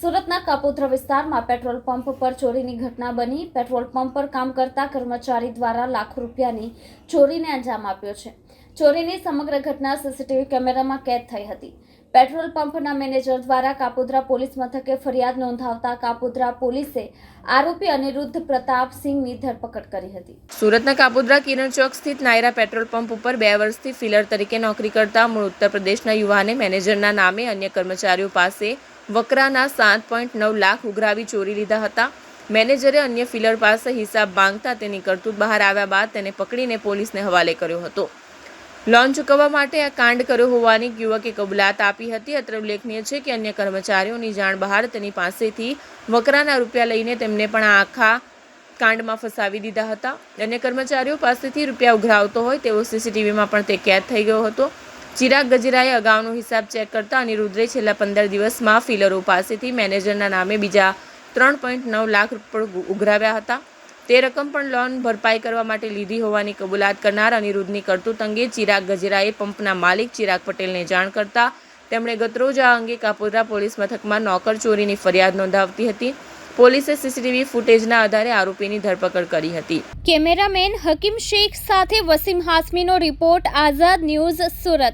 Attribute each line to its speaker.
Speaker 1: સુરતના કાપોદ્રા વિસ્તારમાં petrol pump પર ચોરીની ઘટના બની. પેટ્રોલ પંપ પર કામ કરતા કર્મચારી દ્વારા લાખો રૂપિયાની ચોરીને અંજામ આપ્યો છે. ચોરીની સમગ્ર ઘટના સીસીટીવી કેમેરામાં કેદ થઈ હતી. પેટ્રોલ પંપના મેનેજર દ્વારા કાપોદ્રા પોલીસ મથકે ફરિયાદ નોંધાવતા કાપોદ્રા પોલીસે આરોપી અનિરુદ્ધ પ્રતાપસિંહની ધરપકડ કરી હતી.
Speaker 2: સુરતના કાપોદ્રા કિરણ ચોક સ્થિત નાયરા પેટ્રોલ પંપ ઉપર બે વર્ષથી ફિલર તરીકે નોકરી કરતા મૂળ ઉત્તર પ્રદેશના યુવાને મેનેજરના નામે અન્ય કર્મચારીઓ પાસે વકરાના સાત પોઈન્ટ નવ લાખ ઉઘરાવી ચોરી લીધા હતા. મેનેજરે અન્ય ફિલર પાસે હિસાબ માંગતા તેની કરતૂત બહાર આવ્યા બાદ તેને પકડીને પોલીસને હવાલે કર્યો હતો. લોન ચૂકવવા માટે આ કાંડ કર્યો હોવાની યુવકે કબૂલાત આપી હતી. અત્રે ઉલ્લેખનીય છે કે અન્ય કર્મચારીઓની જાણ બહાર તેની પાસેથી વકરાના રૂપિયા લઈને તેમને પણ આખા કાંડમાં ફસાવી દીધા હતા. અન્ય કર્મચારીઓ પાસેથી રૂપિયા ઉઘરાવતો હોય તેવો સીસીટીવીમાં પણ તે કેદ થઈ ગયો હતો. ચિરાગ ગજરાએ અગાઉનો હિસાબ ચેક કરતા અનિરુદ્ધે છેલ્લા પંદર દિવસમાં ફિલરો પાસેથી મેનેજરના નામે બીજા ત્રણ પોઈન્ટ નવ લાખ રૂપિયા ઉઘરાવ્યા હતા. તે રકમ પણ લોન ભરપાઈ કરવા માટે લીધી હોવાની કબૂલાત કરનાર અનિરુદ્ધની કરતૂત અંગે ચિરાગ ગજરાએ પંપના માલિક ચિરાગ પટેલને જાણ કરતા તેમણે ગતરોજ આ અંગે કાપોદ્રા પોલીસ મથકમાં નોકર ચોરીની ફરિયાદ નોંધાવતી હતી. પોલીસે સીસીટીવી ફૂટેજના આધારે આરોપીની ધરપકડ કરી હતી.
Speaker 1: કેમેરામેન હકીમ શેખ સાથે વસીમ હાસમીનો રિપોર્ટ આઝાદ ન્યૂઝ સુરત.